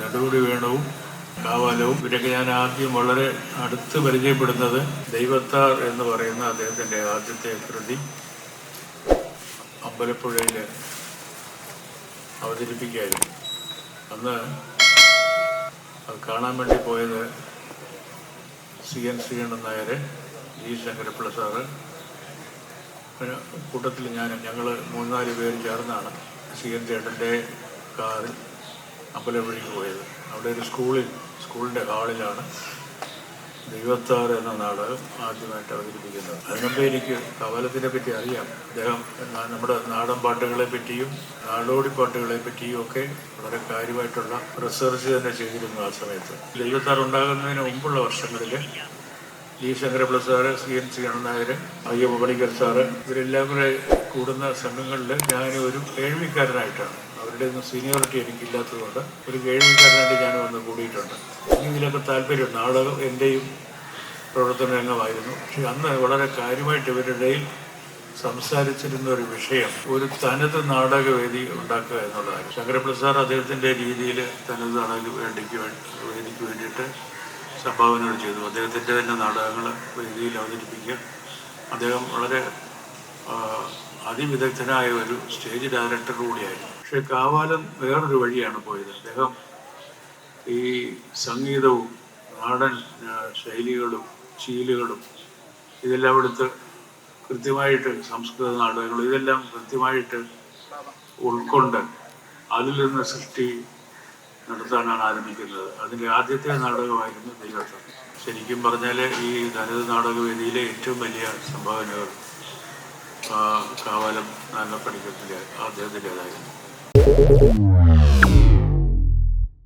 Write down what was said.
നെടുമുടി വേണവും കാവാലവും. ഇവരൊക്കെ ഞാൻ ആദ്യം വളരെ അടുത്ത് പരിചയപ്പെടുന്നത് ദൈവത്താർ എന്ന് പറയുന്ന അദ്ദേഹത്തിന്റെ ആദ്യത്തെ കൃതി അമ്പലപ്പുഴയിൽ അവതരിപ്പിക്കുകയായിരുന്നു. അന്ന് അത് കാണാൻ വേണ്ടി പോയത് C N Sreekandan Nair G Sankarapillai sir. കൂട്ടത്തിൽ ഞാൻ ഞങ്ങൾ മൂന്നാൽ പേരും ചേർന്നാണ് സി എൻ ചേട്ടന്റെ കാറിൽ അമ്പലപ്പുഴയ്ക്ക് പോയത്? അവിടെ ഒരു സ്കൂളിൽ സ്കൂളിന്റെ ഹാളിലാണ് ദൈവത്താറ് എന്ന നാടകം ആദ്യമായിട്ട് അവതരിപ്പിക്കുന്നത്. അതിനുമ്പേ എനിക്ക് കവലത്തിനെ പറ്റി അറിയാം. അദ്ദേഹം നമ്മുടെ നാടൻ പാട്ടുകളെ പറ്റിയും നാടോടി പാട്ടുകളെ പറ്റിയും ഒക്കെ വളരെ കാര്യമായിട്ടുള്ള റിസർച്ച് തന്നെ ചെയ്തിരുന്നു ആ സമയത്ത്. ദൈവത്താർ ഉണ്ടാകുന്നതിന് മുമ്പുള്ള വർഷങ്ങളിൽ G Sankara Pillai sir C N C Annan Nair Ayyappa Panicker sir ഇവരെല്ലാം കൂടെ കൂടുന്ന സംഘങ്ങളിൽ ഞാൻ ഒരു കേൾവിക്കാരനായിട്ടാണ് അവരുടെ ഒന്നും സീനിയോറിറ്റി എനിക്കില്ലാത്തതുകൊണ്ട് ഒരു കേൾവിക്കാരനായിട്ട് ഞാൻ വന്ന് കൂടിയിട്ടുണ്ട്. എനിക്ക് ഇതിലൊക്കെ താല്പര്യം നാടകം എന്റെയും പ്രവർത്തന രംഗമായിരുന്നു. പക്ഷെ അന്ന് വളരെ കാര്യമായിട്ട് ഇവരുടെ സംസാരിച്ചിരുന്ന ഒരു വിഷയം ഒരു തനത് നാടകവേദി ഉണ്ടാക്കുക എന്നുള്ളതായിരുന്നു. ശങ്കരപ്രസാദ് സാർ അദ്ദേഹത്തിന്റെ രീതിയിൽ തനത് നാടക വേദിക്ക് വേ- വേദിക്ക് വേണ്ടിയിട്ട് സംഭാവനകൾ ചെയ്തു. അദ്ദേഹത്തിന്റെ തന്നെ നാടകങ്ങൾ വേദിയിൽ അവതരിപ്പിക്കുക. അദ്ദേഹം വളരെ അതിവിദഗ്ധനായ ഒരു സ്റ്റേജ് ഡയറക്ടർ കൂടിയായിരുന്നു. പക്ഷേ കാവാലം വേറൊരു വഴിയാണ് പോയത്. അദ്ദേഹം ഈ സംഗീതവും നാടൻ ശൈലികളും ശീലുകളും ഇതെല്ലാം എടുത്ത് കൃത്യമായിട്ട് സംസ്കൃത നാടകങ്ങൾ ഇതെല്ലാം കൃത്യമായിട്ട് ഉൾക്കൊണ്ട് അതിൽ നിന്ന് സൃഷ്ടി നടത്താനാണ് ആരംഭിക്കുന്നത്. അതിന്റെ ആദ്യത്തെ നാടകമായിരുന്നു ദൈവത്വം ശരിക്കും പറഞ്ഞാൽ ഈ ധനത് നാടകവേദിയിലെ ഏറ്റവും വലിയ സംഭാവനകൾ കാവാലം പഠിക്കത്തിന്റെ അദ്ദേഹത്തിന്റെതായിരുന്നു.